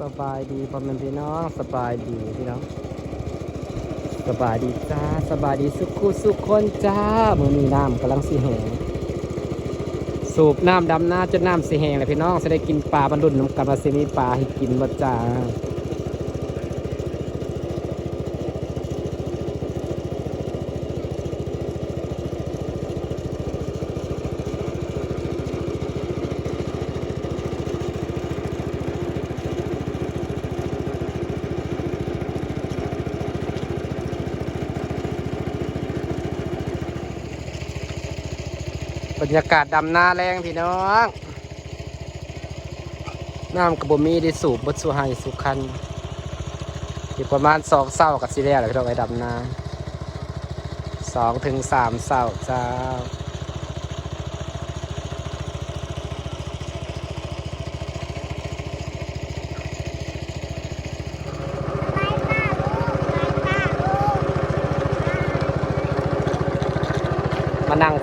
สบายดีพ่อแม่พี่น้องสบายดีพี่น้องสบายดีจ้าสบายดีสุขุสุขคนจ้ามือมีน้ำกำลังสีแหงสูบน้ำดำหน้าจนน้ำสีแหงเลยพี่น้องจะได้กินปลาบรรลุนน้ำกันมาเซมีปลาให้กินบ่จ้า ยากาศดำหน้าแรงพี่น้อง น้ำกระบมีได้สูบบดสุไฮสุขันอยู่ประมาณสองเศร้ากับซีเรียแหลยพี่น้องไอ้ดำนาสองถึงสามเศร้าจ้า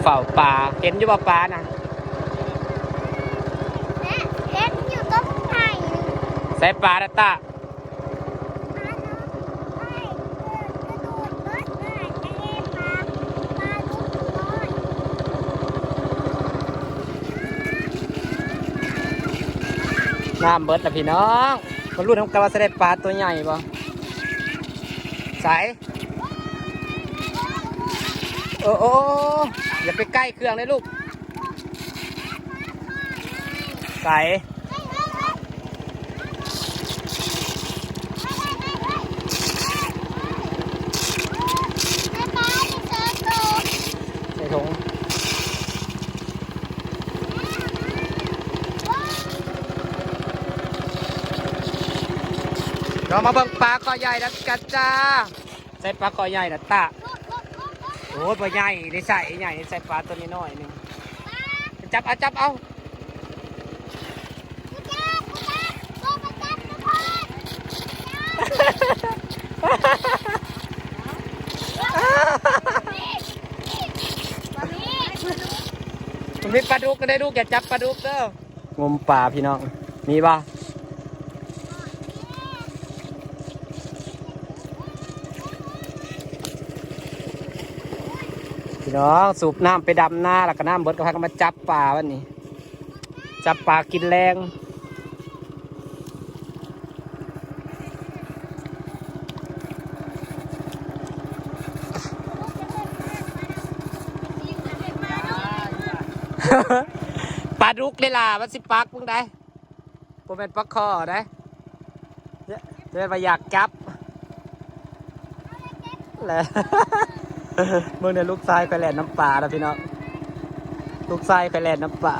เฝ้าปลาเห็นอยู่บ่ปลานะและเล็กอยู่ต้นไผ่ใส่ปลาดตาปลาเนาะไอ้กระโดดเบิดเลยทะเลปลาปลาลูกน้อยน้ำเบิดละพี่น้องมันรู้น้ำกันว่าจะได้ปลาตัวใหญ่บ่ใส่ โอ้โออย่าไปใกล้เครื่องเลยลูกใส่ใส่ถุงเรามาเบิ่งปลาคอใหญ่นะกันจ้า ใส่ปลาคอใหญ่นะตา โอ้ยปลาใหญ่ได้ใส่ใหญ่ได้ใส่ปลาตัวนี้น้อยหนึงจับเอาจับเอามันมีปลาดุกก็ได้ลูกอย่าจับปลาดุกเด้องมปลาพี่น้อง มีป่ะ พี่น้องสูบน้ำไปดำหน้าแล้วก็น้ำเบิดก็พากันมาจับปลาวันนี้ จับปลากินแรงปลาดุกเลยล่ะมันสิปักมึงได้ผมเป็นปลาคอได้เดี๋ยวเดี๋ยวมาอยากจับแหละ มึงเนี่ยลูกทรายไปแหล่นน้ำปลาแล้วพี่น้องลูกทรายไปแหล่นน้ำปลา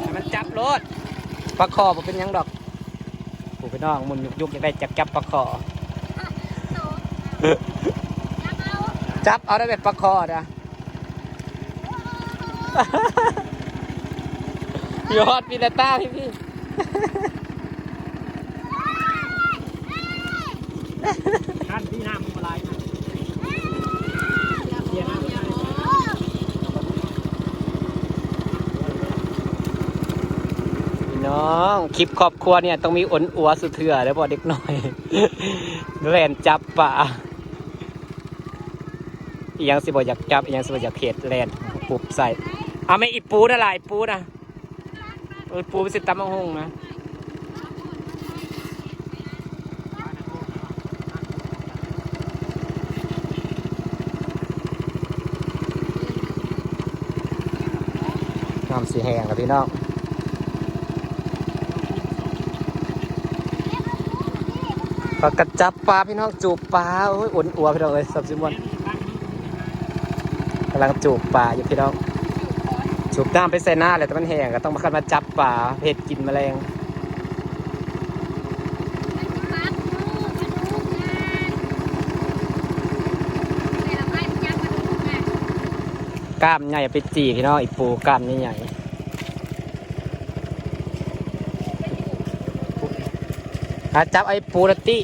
ให้มันจับรถปลาคอผมเป็นหยังดอกผู้พี่น้องมุนยุกยุกๆอยากได้จับจับปลาคอ จับเอาได้แบบปลาคอนะยอดมีแต่ตาพี่พี่ ท่านที่น้ำมันละลายนะเสียน้ำไม่ได้พี่น้องคลิปครอบครัวเนี่ยต้องมีอ่นอัวสุดเถื่อแล้วบอเด็กหน่อยแล่นจับป่าอียังสิบอยากจับอียังสิบอยากเข็ดแลนปุบใส่เอาไม่อีปูนะล่ะอีปูนะเออปูไปสิตำมะฮงนะ น้ำสีแหงครับพี่น้องปลากระจับปลาพี่น้องจูบปลาโอ้ยอุ่นอัวพี่น้องเลยสับซิมอนกำลังจูบปลาอยู่พี่น้องจูบน้ำไปใส่หน้าเลยแต่มันแห้งก็ต้องมาคันมาจับปลาเห็ดกินแมลงกล้ามใหญ่ไปจีพี่น้องอีปูกล้ามใหญ่ ๆอะจับไอ้ปูละติ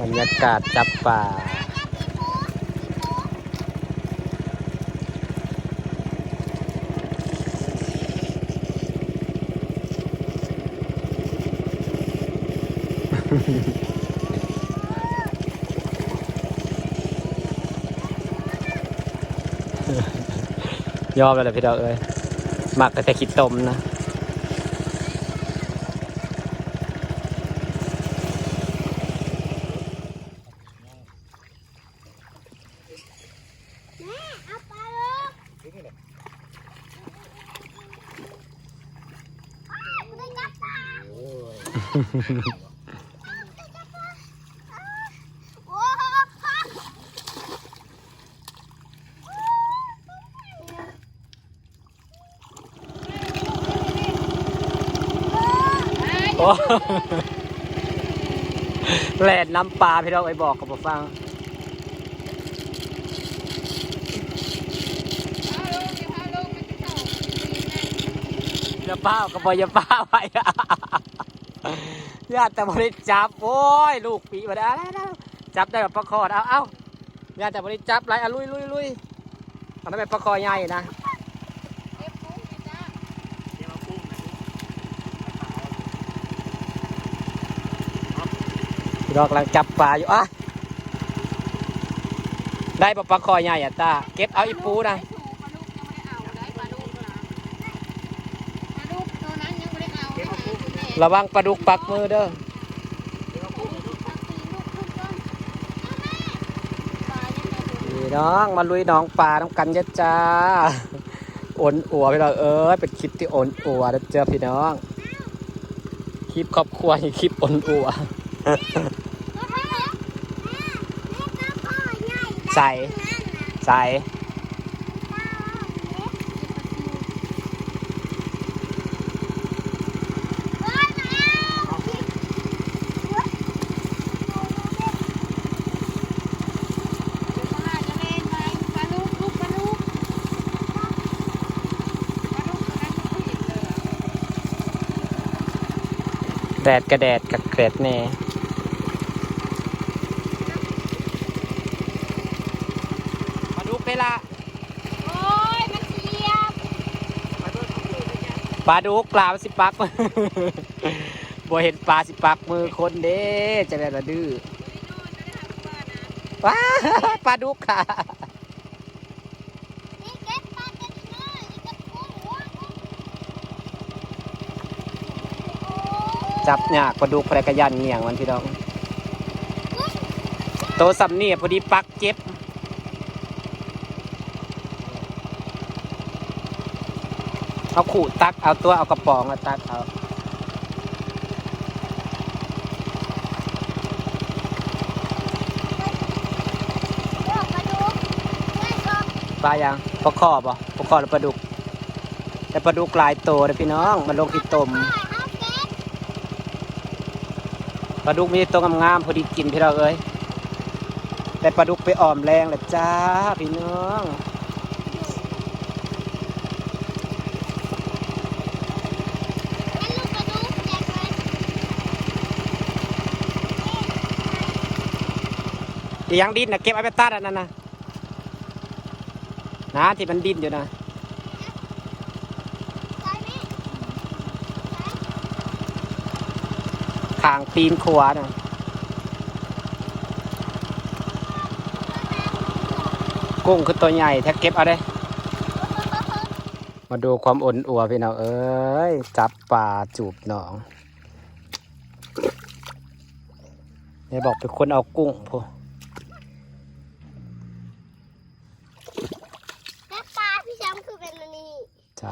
บรรยากาศจับป่า ยอมแล้วแหละพี่ดอกเอ้ยมักก็แต่คิดตมนะแม่เอาปลาลูกอ้าวกูได้จับปลาโอ้โห โอ้ แหลดน้ำปลาพี่ดอกไอ้บอกกับผมฟังอย่าป้ากับบอย่าป้าไปญาติแต่บริจับโอ้ยลูกปีมาได้แล้วจับได้แบบประคอดเอาเอาญาติแต่บริจับไรอะลุยลุยลุยเอาไม่เป็นประคอใหญ่นะ เดี๋ยวมาพุ่งนะ พี่ดอกกำลังจับปลาอยู่อะได้ปะปลาคอใหญ่อะตาเก็บเอาอีปูนะระวังปลาดุกปักมือเด้อพี่น้องมาลุยหน้องปลาน้ำกันเยอะจ้าโอนอัวพี่น้องเอ้ยเป็นคลิปที่โอนอัวนะเจ้าพี่น้อง คลิปครอบครัวนี่คลิปโอนอัว ใส่ใส่แดดกระแดดกับเกร็ดแน่มาดูไปละ โอ้ยมันเสียบ ปลาดุกปลาสิปักบ่เห็นปลาสิปักมือคนเด้จะได้ละดื้อว้าปลาดุกค่ะนี่เก็บปลากันเนี่เก็บหยากปลาดุกแพรกระยันเงี่ยงมันพี่น้องโตสำนี่พอดีปักเจ็บ เอาขู่ตักเอาตัวเอากระป๋องเอาตักเอาเลือกมาดูได้ก็ปลายังปลาคอบ่ปลาคอหรือปลาดุก แต่ปลาดุกลายโตเลยพี่น้อง มันลงที่ต้มได้เอาเก็บปลาดุกมีตัวงามๆพอดีกินพี่เราเอ้ยแต่ปลาดุกไปอ่อมแรงเลยจ้าพี่น้อง งั้นลูกมาดูแจกเลย อีหยังดิ้นนะเก็บไอ้ไปตัดอันนั้นนะนะที่มันดิ้นอยู่นะใส่ไหมขางตีนขวานะกุ้งคือตัวใหญ่แท้เก็บเอาได้ มาดูความอ่อนอัวพี่น้องเอ้ย จับปลาจูบหนองนี่บอกเป็นคนเอากุ้งพอล้วปลาพี่แชมป์คือเป็นอันนี้ จะ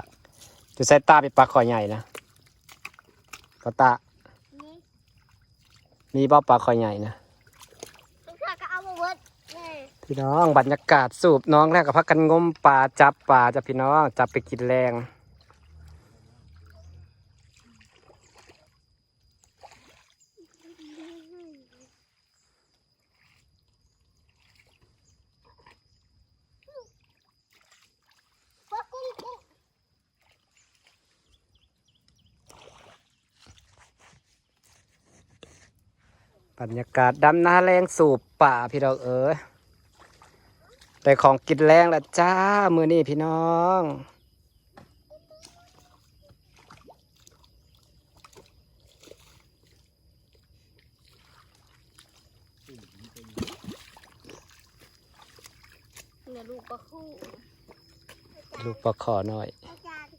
จะใส่ตาเป็นปลาคอใหญ่นะปลาตานี่มีบ่ปลาคอใหญ่นะลูกชายก็เอามาเวิร์ดแม่พี่น้องบรรยากาศสูบน้องแล้วก็พักกันงมปลาจับปลาจ้ะพี่น้องจับไปกินแรง ว่ากุ้งกุ้ง ไป บรรยากาศดำนาแรงสูบป่าพี่น้องเอ๋ยแต่ของกินแรงละจ้า มือนี่พี่น้อง เนื้อลูกปลาคู่ลูกปลาขอหน่อยอาจารย์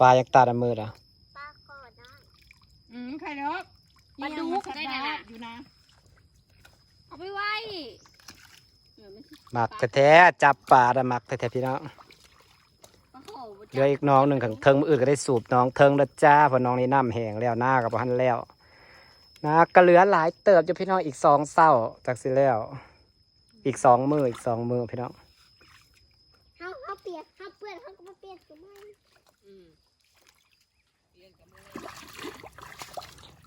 ปลายักตาดำมืออะปลาขอได้ อืมใครเนาะปลาดุกได้ น่ะอยู่นะ เอาไปไว้เออไม่ใช่หมักแท้ๆจับปลาดะหมักแท้ๆพี่น้องปลาโขบ่เหลืออีกน้องหนึ่งขังเทิงมืออื่นก็ได้สูบน้องเทิงแล้วจ้าเพราะน้องนี่น้ำแห้งแล้วหน้ากับพันแล้วนะก็เหลือหลายเติบอยู่พี่น้องอีกสองเศร้าจากสิแล้ว อีกสองมืออีกสองมือพี่น้อง เขาเขาเปียกเขาเปื้อนเขาก็มาเปียกกับมัน อืม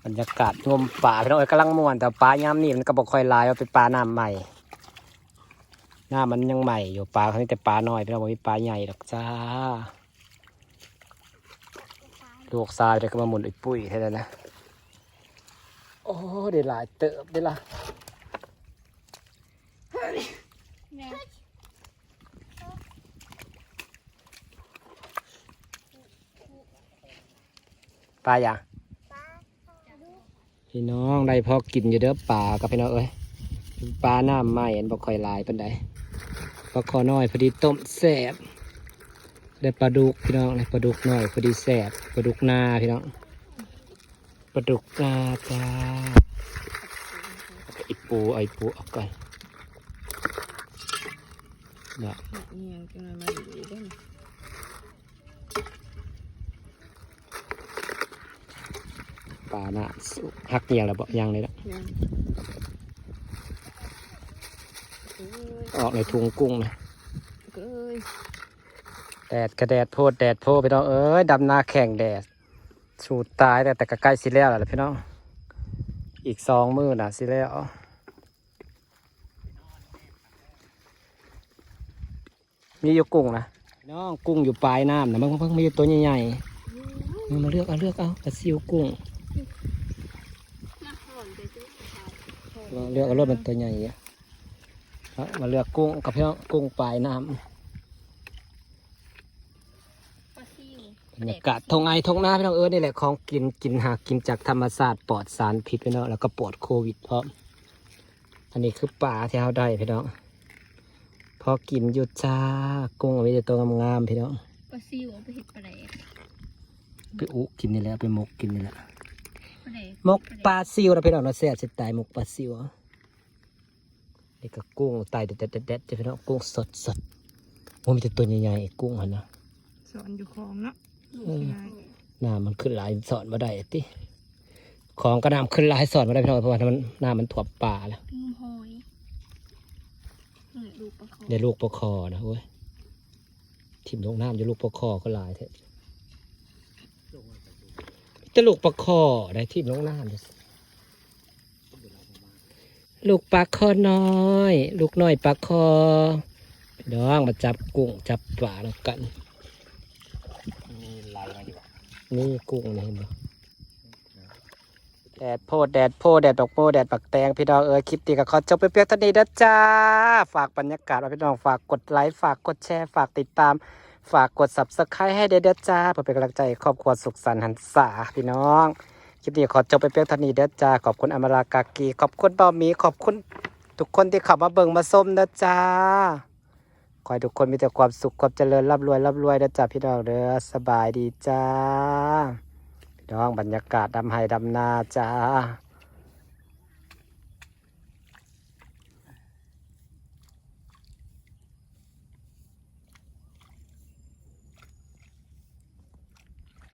บรรยากาศงมป่าพี่น้องเอ้ยกำลังม่วนแต่ปลายามนี่มันก็บอกค่อยลายว่าเป็นปลาน้ำใหม่หน้ามันยังใหม่อยู่ปลาเขามีแต่ปลาน้อยพี่น้องบ่มีปลาใหญ่หรอกจ้าลูกทรายเดี๋ยวก็มาหมุนไอ้ปุ้ยเท่านั้นนะโอ้ได้หลายเติบได้ละ แม่ ปลาอย่างปลาขอดูพี่น้องได้พอกินอยู่เด้อปลากับพี่น้องเอ้ยปลาหน้าใหม่อันบ่ค่อยหลายปานใดปลาคอน้อยพอดีต้มแซ่บได้ปลาดุกพี่น้องได้ปลาดุกน้อยพอดีแซ่บปลาดุกนาพี่น้องปลาดุกนาจ้าเอาไอปูเอาไอปูเออกก่อนเนาะ เนี่ยจังเลยมาอยู่ได้ ปลาหน้าสุกหักเงียงแล้วบ่ยังเลยละยังเอ้ยออกในถุงกุ้งนะเอ้ยแดดกระแดดโพดแดดโพดพี่น้องเอ้ยดำนาแข่งแดด สูดตายแต่แต่ก็ใกล้สิแล้วแหละพี่น้อง อีกสองมือน่ะสิแล้วมีอยู่กุ้งนะพี่น้องกุ้งอยู่ปลายน้ำนะบางเพิ่งมีอยู่ตัวใหญ่ๆเอามาเลือกเอาเลือกเอาปลาซิวกุ้ง มาหอนไปซื้อข้าวมาเลือกเอารถมันตัวใหญ่อะเอามาเลือกกุ้งกับพี่น้องกุ้งปลายน้ำปลาซิวบรรยากาศทงไอทงหน้าพี่น้องเอิร์ธนี่แหละของกินกินหากินจากธรรมศาสตร์ปลอดสารพิษพี่น้องแล้วก็ปลอดโควิดเพราะอันนี้คือปลาที่เราได้พี่น้องพอกินหยุดจ้ากุ้งเอาไว้แต่ตัวงามๆพี่น้องปลาซิวเอาไปเห็ดปลาแดกไปอุกินนี่แหละไปหมกกินนี่แหละปลาแดกห มกปลาซิวนะพี่น้องเราะแซ่บสิตายหมกปลาซิวนี่ก็กุ้งตายเด็ดๆเด็ดๆจ้ะพี่น้องกุ้งสดสดๆโอ้มีแต่ตัวใหญ่ๆกุ้งหันนะสอนอยู่คลองเนาะเออน้ำมันขึ้นหลายสอนมาได้ติของก็น้ำขึ้นหลายสอนมาได้พี่น้องเพราะว่ามันน้ำมันถ่วมป่าแล้วปิ้งหอยเออดูปลาคอได้ลูกปลาคอนะเว้ยทิมลงน้ำจะลูกปลาคอก็หลายแท้จะ ลูกปลาคอได้ทิมลงน้ำลูกปลาคอน้อย ลูกน้อยปลาคอพี่น้องมาจับกุ้งจับปลาแล้วกันมีลายมาอยู่อะนี่กุ้งนี่เห็นบ่แดดโพดแดดโพดแดดดอกโพดแดดปักแตงพี่น้องเออคลิปตีกับขอจบไปเพียงเท่านี้นะจ้า ฝากบรรยากาศไว้พี่น้องฝากกดไลค์ฝากกดแชร์ฝากติดตาม ฝากกด subscribe ให้เด้อเด้อจ้าเพื่อเป็นกำลังใจครอบครัวสุขสันต์หันษาพี่น้อง คลิปนี้ขอจบไปเพียงเท่านี้เด้อจ้าขอบคุณอมรากากี ขอบคุณเบามีขอบคุณทุกคนที่ขับมาเบิ่งมาส้มนะจ้าขอให้ทุกคนมีแต่ความสุขความเจริญร่ำรวยร่ำรวยนะจ้าพี่น้องเด้อสบายดีจ้าพี่น้องบรรยากาศดำไห้ดำนาจ้า